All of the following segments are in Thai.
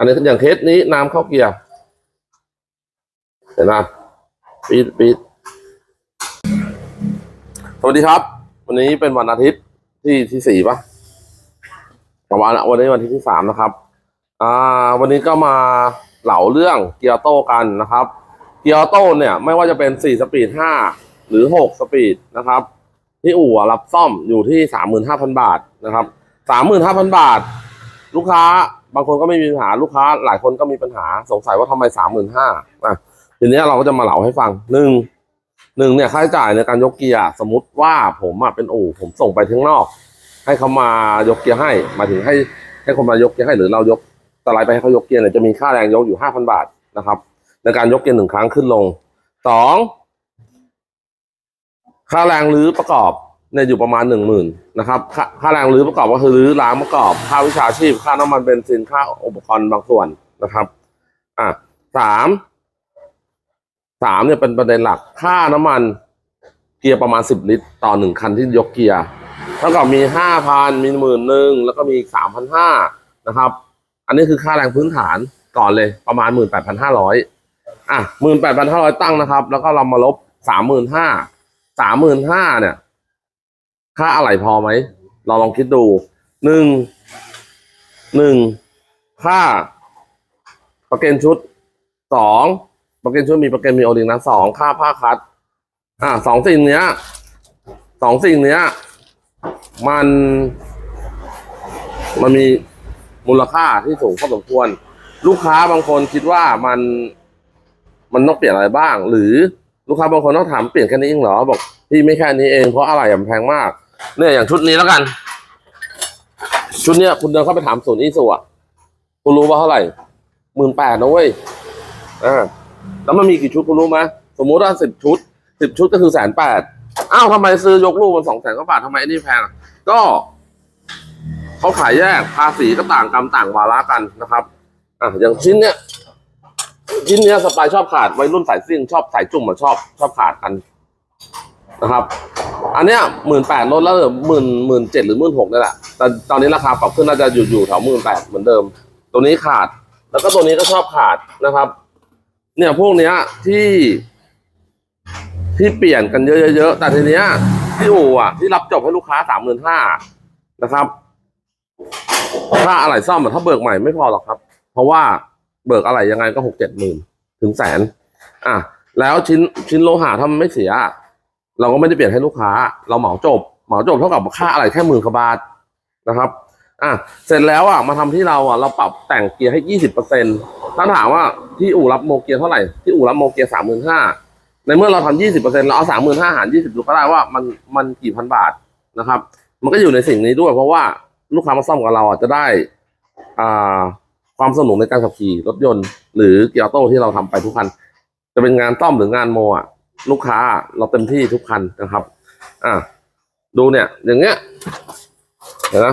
อันนี้อย่างเคสนี้น้ำเข้าเกียร์เห็นไหมปีดปีดสวัสดีครับ วันนี้เป็นวันอาทิตย์ที่ที่สี่ปะประมาณวันนี้วันที่ที่สามนะครับ อ่า วันนี้ก็มาเหล่าเรื่องเกียร์โต้กันนะครับ เกียร์โต้เนี่ย ไม่ว่าจะเป็นสี่สปีดห้าหรือหกสปีดนะครับ ที่อู่รับซ่อมอยู่ที่สามหมื่นห้าพันบาทนะครับสามหมื่นห้าพันบาท ลูกค้า บางคนก็ไม่มีปัญหาลูกค้า หลายคนก็มีปัญหาสงสัยว่าทำไมสามหมื่นห้าอะทีนี้เราก็จะมาเล่าให้ฟังหนึ่งหนึ่งเนี่ยค่าใช้จ่ายในการยกเกียร์สมมติว่าผมอะเป็นอู่ผมส่งไปข้งนอก ให้เขามายกเกียร์ให้มาถึงให้ให้คนมายกเกียร์ให้หรือเรายกสไลไปให้เขายกเกียร์เนี่ยจะมีค่าแรงยกอยู่ห้าพันบาทนะครับ ในการยกเกียร์หนึ่งครั้งขึ้นลงสองค่าแรงรื้อประกอบ เนี่ยอยู่ประมาณหนึ่งหมื่นนะครับค่าค่าแรงรื้อประกอบก็คือรื้อล้างประกอบ ค่าวิชาชีพ ค่าน้ำมันเบนซินค่าอุปกรณ์บางส่วนนะครับ อะสามสามเนี่ยเป็นประเด็นหลัก ค่าน้ำมันเกียร์ประมาณสิบลิตร ต่อหนึ่งคันที่ยกเกียร์เท่ากับมีห้าพันมีหมื่นหนึ่งแล้วก็มีสามพันห้านะครับ อันนี้คือค่าแรงพื้นฐานก่อนเลยประมาณหมื่นแปดพันห้าร้อยอะหมื่นแปดพันห้าร้อยตั้งนะครับ แล้วก็เรามาลบสามหมื่นห้าสามหมื่นห้าเนี่ย ค่าอะไรพอไหม เราลองคิดดูหนึ่งหนึ่งค่าประกันชุดสองประกันชุดมีประกันมีโอลิงนะสองค่าผ้าคัด อ่าสองสิ่งเนี้ยสองสิ่งเนี้ย มัน มันมีมูลค่าที่สูงพอสมควร ลูกค้าบางคนคิดว่ามันมันต้องเปลี่ยนอะไรบ้าง หรือลูกค้าบางคนต้องถามเปลี่ยนแค่นี้เองเหรอบอก พี่ไม่แค่นี้เองเพราะอะไรอะมันแพงมาก เนี่ยอย่างชุดนี้แล้วกัน ชุดเนี้ยคุณเดินเข้าไปถามศูนย์อีสุอะคุณรู้ว่าเท่าไหร่หมื่นแปดนะเว้ยอ่าแล้วมันมีกี่ชุดคุณรู้ไหมสมมติว่าสิบชุดสิบชุดก็คือแสนแปดอ้าวทำไมซื้อยกลูกมันสองแสนกว่าบาททำไมอ้นี่แพงก็เขาขายแยกภาษีก็ต่างกรรมต่างวาระกันนะครับอะอย่างชิ้นเนี้ยชิ้นเนี้ยสปายชอบขาดวัยรุ่นสายซิ่งชอบสายจุ่มมาชอบ ชอบขาดกัน นะครับ อันเนี้ยหมื่นแปดลดแล้วเหลือหมื่นหมื่นเจ็ดหรือหมื่นหกนี่แหละ แต่ตอนนี้ราคาปรับขึ้นน่าจะอยู่อยู่แถวหมื่นแปดเหมือนเดิม ตัวนี้ขาด แล้วก็ตัวนี้ก็ชอบขาดนะครับ เนี่ยพวกเนี้ยที่ ที่เปลี่ยนกันเยอะๆแต่ทีเนี้ยที่อู่อะที่รับจบให้ลูกค้าสามหมื่นห้านะครับถ้าอะไรซ่อมถ้าเบิกใหม่ไม่พอหรอกครับ เพราะว่าเบิกอะไรยังไงก็หกเจ็ดหมื่นถึงแสน อะ แล้วชิ้นชิ้นโลหะถ้ามันไม่เสีย เราก็ไม่ได้เปลี่ยนให้ลูกค้า เราเหมาจบ เหมาจบเท่ากับค่าอะไรแค่หมื่นกว่าบาทนะครับอะเสร็จแล้วอะมาทำที่เราอะเราปรับแต่งเกียร์ให้ยี่สิบเปอร์เซ็นต์ถ้าถามว่าที่อู่รับโมเกียร์เท่าไหร่ที่อู่รับโมเกียร์สามหมื่นห้าในเมื่อเราทำยี่สิบเปอร์เซ็นต์เราเอาสามหมื่นห้าหารยี่สิบดูก็ได้ว่ามันมันกี่พันบาทนะครับ มันก็อยู่ในสิ่งนี้ด้วย เพราะว่าลูกค้ามาซ่อมกับเราอะจะได้อ่าความสนุกในการขับขี่รถยนต์ หรือเกียร์โต้ที่เราทำไปทุกคัน จะเป็นงานซ่อมหรืองานโมอะ ลูกค้าเราเต็มที่ทุกคันนะครับ อะดูเนี่ย อย่างเงี้ยเห็นไหม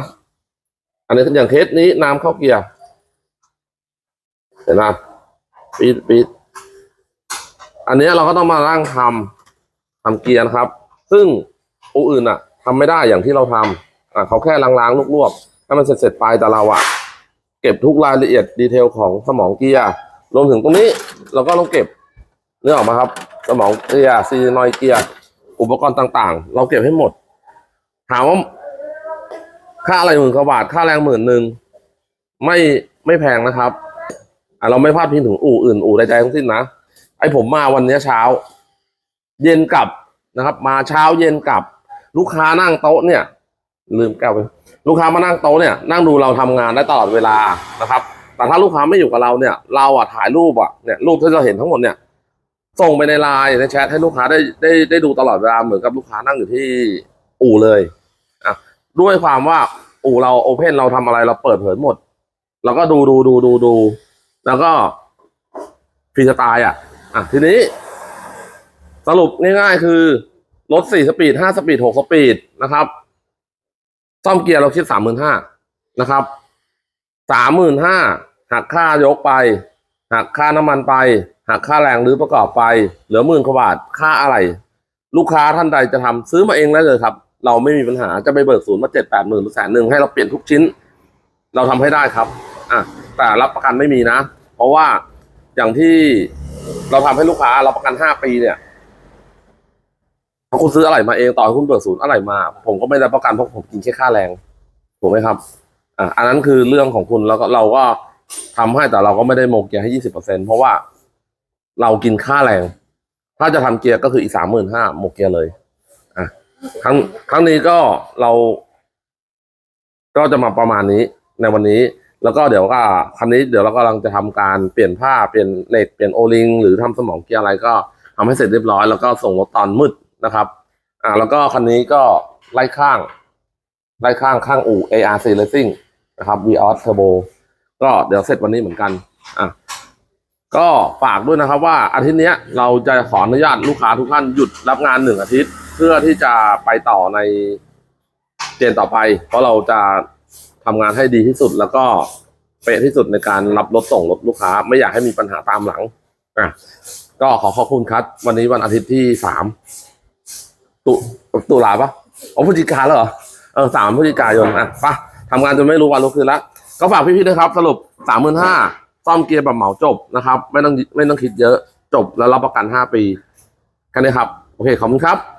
อันนี้อย่างเคสนี้น้ำเข้าเกียร์เห็นไหมปีดปีดอันนี้เราก็ต้องมาร่างทำทำเกียร์นะครับ ซึ่งอูอื่นอะทำไม่ได้อย่างที่เราทำอะเขาแค่ล้างๆลวกๆให้มันเสร็จๆไปแต่เราอะเก็บทุกรายละเอียดดีเทลของสมองเกียร์รวมถึงตรงนี้ เราก็ต้องเก็บเนื้อออกมาครับ สมองเกียร์ซีนอยเกียร์อุปกรณ์ต่างๆ เราเก็บให้หมด ถามว่า ค่าอะไรหมื่นกว่าบาท ค่าแรงหมื่นหนึ่งไม่ไม่แพงนะครับอะเราไม่พลาดพิงถึงอู่อื่นอู่ใดๆทั้งสิ้นนะไอผมมาวันนี้เช้า เย็นกลับนะครับ มาเช้าเย็นกลับ ลูกค้านั่งโต๊ะเนี่ย ลืมแก้วไปลูกค้ามานั่งโต๊ะเนี่ยนั่งดูเราทำงานได้ตลอดเวลานะครับ แต่ถ้าลูกค้าไม่อยู่กับเราเนี่ย เราอะถ่ายรูปอะเนี่ยรูปที่เราเห็นทั้งหมดเนี่ย ส่งไปในไลน์ในแชทให้ลูกค้าได้ได้ได้ดูตลอดเวลาเหมือนกับลูกค้านั่งอยู่ที่อู่เลยอะด้วยความว่าอู่เราโอเพนเราทำอะไรเราเปิดเผยหมดเราก็ดูดูดูดูดู แล้วก็ฟรีสไตล์อะ อะทีนี้ สรุปง่ายๆคือรถสี่สปีดห้าสปีดหกสปีดนะครับ ซ่อมเกียร์เราคิดสามหมื่นห้านะครับสามหมื่นห้าหักค่ายกไป หักค่าน้ำมันไป หักค่าแรงหรือประกอบไป เหลือหมื่นกว่าบาทค่าอะไร ลูกค้าท่านใดจะทำซื้อมาเองได้เลยครับ เราไม่มีปัญหาจะไปเบิกศูนย์มาเจ็ดแปดหมื่นหรือแสนหนึ่งให้เราเปลี่ยนทุกชิ้น เราทำให้ได้ครับอะแต่รับประกันไม่มีนะ เพราะว่าอย่างที่เราทำให้ลูกค้าเรับประกันห้าปีเนี่ยถ้าคุณซื้ออะไรมาเองต่อให้คุณเบิกศูนย์อะไรมา ผมก็ไม่ได้ประกันเพราะผมกินแค่ค่าแรงถูกไหมครับอ่าอันนั้นคือเรื่องของคุณแล้วก็เราก็ทำให้แต่เราก็ไม่ได้โมกเกียให้ยี่สิบเปอร์เซ็นเพราะว่า เรากินค่าแรง ถ้าจะทำเกียร์ก็คืออีกสามหมื่นห้าโมกเกียร์เลยอะครั้งครั้งนี้ก็เรา ก็จะมาประมาณนี้ในวันนี้ แล้วก็เดี๋ยวก็คันนี้เดี๋ยวเรากำลังจะทำการเปลี่ยนผ้าเปลี่ยนเหล็กเปลี่ยนโอลิงหรือทำสมองเกียร์อะไรก็ทำให้เสร็จเรียบร้อยแล้วก็ส่งรถตอนมืดนะครับ อ่า แล้วก็คันนี้ก็ไล่ข้างไล่ข้างข้างอู่ ARC Racing นะครับ v ีออสเทอร์โบก็เดี๋ยวเสร็จวันนี้เหมือนกัน อะ ก็ฝากด้วยนะครับว่าอาทิตย์นี้เราจะขออนุญาตลูกค้าทุกท่านหยุดรับงานหนึ่งอาทิตย์ เพื่อที่จะไปต่อในเจนต่อไป เพราะเราจะทำงานให้ดีที่สุดแล้วก็เป๊ะที่สุดในการรับรถส่งรถลูกค้า ไม่อยากให้มีปัญหาตามหลังอะก็ขอขอบคุณครับ วันนี้วันอาทิตย์ที่สามตุตุลาปะอ๋อพฤศจิกาแล้วเหรอเออสามพฤศจิกายนอะไปะทำงานจนไม่รู้วันรู้คืนละก็ฝากพี่ๆนะครับ สรุปสามหมื่นห้า ซ่อมเกียร์แบบเหมาจบนะครับ ไม่ต้องไม่ต้องคิดเยอะจบแล้วรับประกันห้าปีแค่นี้ครับ โอเค ขอบคุณครับ